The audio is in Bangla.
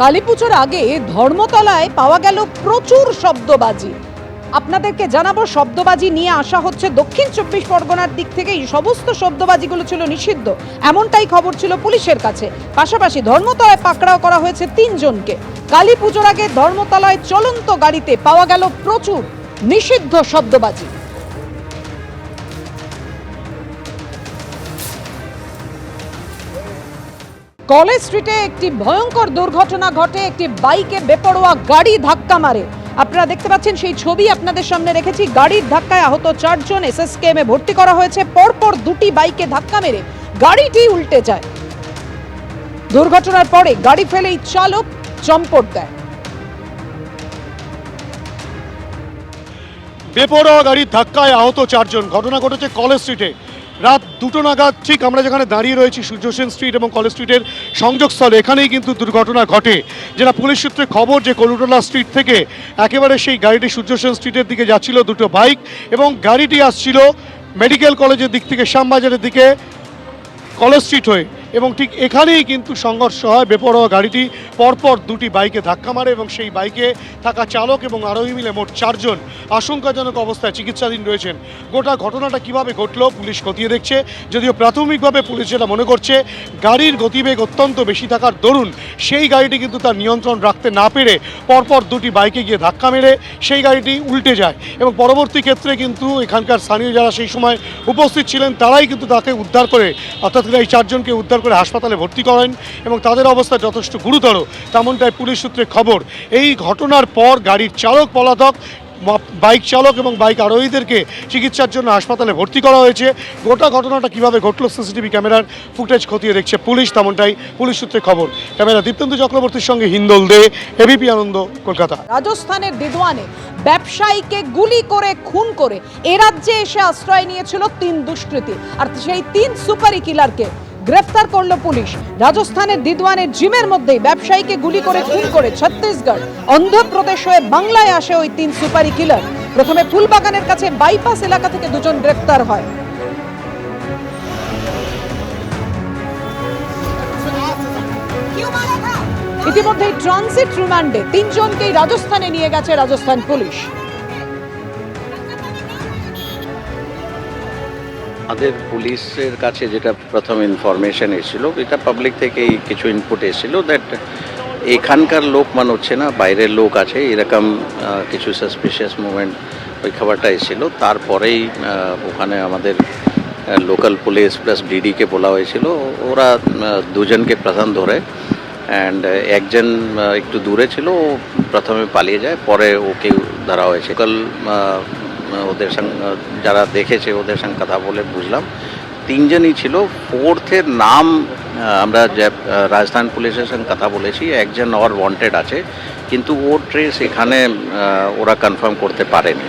কালীপুজোর আগে ধর্মতলায় পাওয়া গেল প্রচুর শব্দবাজি। আপনাদেরকে জানাব, শব্দবাজি নিয়ে আসা হচ্ছে দক্ষিণ চব্বিশ পরগনার দিক থেকে। এই সমস্ত শব্দবাজিগুলো ছিল নিষিদ্ধ। এমনটাই খবর ছিল পুলিশের কাছে। পাশাপাশি ধর্মতলায় পাকড়াও করা হয়েছে তিনজনকে। কালী পুজোর আগে ধর্মতলায় চলন্ত গাড়িতে পাওয়া গেল প্রচুর নিষিদ্ধ শব্দবাজি। কলেজ স্ট্রিটে একটি ভয়ঙ্কর দুর্ঘটনা ঘটে, একটি বাইকে বেপরোয়া গাড়ি ধাক্কা মারে। আপনারা দেখতে পাচ্ছেন, সেই ছবি আপনাদের সামনে রেখেছি। গাড়ির ধাক্কায় আহত চারজন এসএসকেএম ভর্তি করা হয়েছে। পরপর দুটি বাইকে ধাক্কা মেরে গাড়িটি উল্টে যায়। দুর্ঘটনার পরে গাড়ি ফেলেই চালক চম্পট দেয়। বেপরোয়া গাড়ির ধাক্কায় আহত চারজন। ঘটনা ঘটেছে কলেজ স্ট্রিটে। রাত দুটো নাগাদ ঠিক আমরা যেখানে দাঁড়িয়ে রয়েছি, সূর্য সেন স্ট্রিট এবং কলেজ স্ট্রিটের সংযোগস্থলে, এখানেই কিন্তু দুর্ঘটনা ঘটে। যেটা পুলিশ সূত্রে খবর যে কলুটোলা স্ট্রিট থেকে একেবারে সেই গাড়িটি সূর্য সেন স্ট্রিটের দিকে যাচ্ছিল, দুটো বাইক এবং গাড়িটি আসছিল মেডিকেল কলেজের দিক থেকে, শ্যামবাজারের দিকে কলেজ স্ট্রিট হয়ে। এবং ঠিক এখানেই কিন্তু সংঘর্ষ হয়। বেপরোয়া গাড়িটি পরপর দুটি বাইকে ধাক্কা মারে এবং সেই বাইকে থাকা চালক এবং আরোহী মিলে মোট চারজন আশঙ্কাজনক অবস্থায় চিকিৎসাধীন রয়েছেন। গোটা ঘটনাটা কীভাবে ঘটলো পুলিশ খতিয়ে দেখছে। যদিও প্রাথমিকভাবে পুলিশ যেটা মনে করছে, গাড়ির গতিবেগ অত্যন্ত বেশি থাকার দরুন সেই গাড়িটি কিন্তু তার নিয়ন্ত্রণ রাখতে না পেরে পরপর দুটি বাইকে গিয়ে ধাক্কা মেরে সেই গাড়িটি উল্টে যায় এবং পরবর্তী ক্ষেত্রে কিন্তু এখানকার স্থানীয় যারা সেই সময় উপস্থিত ছিলেন, তারাই কিন্তু তাকে উদ্ধার করে, অর্থাৎ এই চারজনকে উদ্ধার করে হাসপাতালে ভর্তি করেন এবং তাদের অবস্থা যথেষ্ট গুরুতর, তেমনটাই পুলিশ সূত্রে খবর। এই ঘটনার পর গাড়ির চালক, পলাতক, বাইক চালক এবং বাইক আরোহীদেরকে চিকিৎসার জন্য হাসপাতালে ভর্তি করা হয়েছে। গোটা ঘটনাটা কীভাবে ঘটলো সিসিটিভি ক্যামেরার ফুটেজ খতিয়ে দেখছে পুলিশ, তেমনটাই পুলিশ সূত্রে খবর। ক্যামেরা দীপ্তেন্দু চক্রবর্তীর সঙ্গে হিন্দল দে, এবিপি আনন্দ, কলকাতা। রাজস্থানের দিদওয়ানে ব্যবসায়ীকে গুলি করে, খুন করে এ রাজ্যে এসে আশ্রয় নিয়েছিল তিন দুষ্কৃতী। আর সেই তিন সুপারি কিলারকে গ্রেফতার করল পুলিশ। রাজস্থানের দিদওয়ানের জিমের মধ্যেই ব্যবসায়ীকে গুলি করে খুন করে ছত্তিশগড়। অন্ধ্রপ্রদেশ হয়ে বাংলায় আসে ওই তিন সুপারি কিলার প্রথমে ফুলবাগানের কাছে বাইপাস এলাকা থেকে দুজন গ্রেফতার হয়। ইতিমধ্যেই ট্রানজিট রিমান্ডে তিনজনকেই রাজস্থানে নিয়ে গেছে রাজস্থান পুলিশ। আমাদের পুলিশের কাছে যেটা প্রথম ইনফরমেশন এসেছিল, এটা পাবলিক থেকেই কিছু ইনপুট এসেছিল দ্যাট এখানকার লোক মানে হচ্ছে না, বাইরের লোক আছে, এরকম কিছু সাসপিশিয়াস মুভমেন্ট ওই খাবারটা এসেছিল। তারপরেই ওখানে আমাদের লোকাল পুলিশ প্লাস ডিডিকে বলা হয়েছিল। ওরা দুজনকে প্রধান ধরে অ্যান্ড একজন একটু দূরে ছিল, ও প্রথমে পালিয়ে যায়, পরে ওকে ধরা হয়েছে। কাল ওদের সঙ্গে যারা দেখেছে ওদের সঙ্গে কথা বলে বুঝলাম। তিনজনই ছিল। ফোর্থের নাম আমরা রাজস্থান পুলিশের সঙ্গে কথা বলেছি, একজন অর ওয়ান্টেড আছে, কিন্তু ওর ট্রেস এখানে ওরা কনফার্ম করতে পারেনি।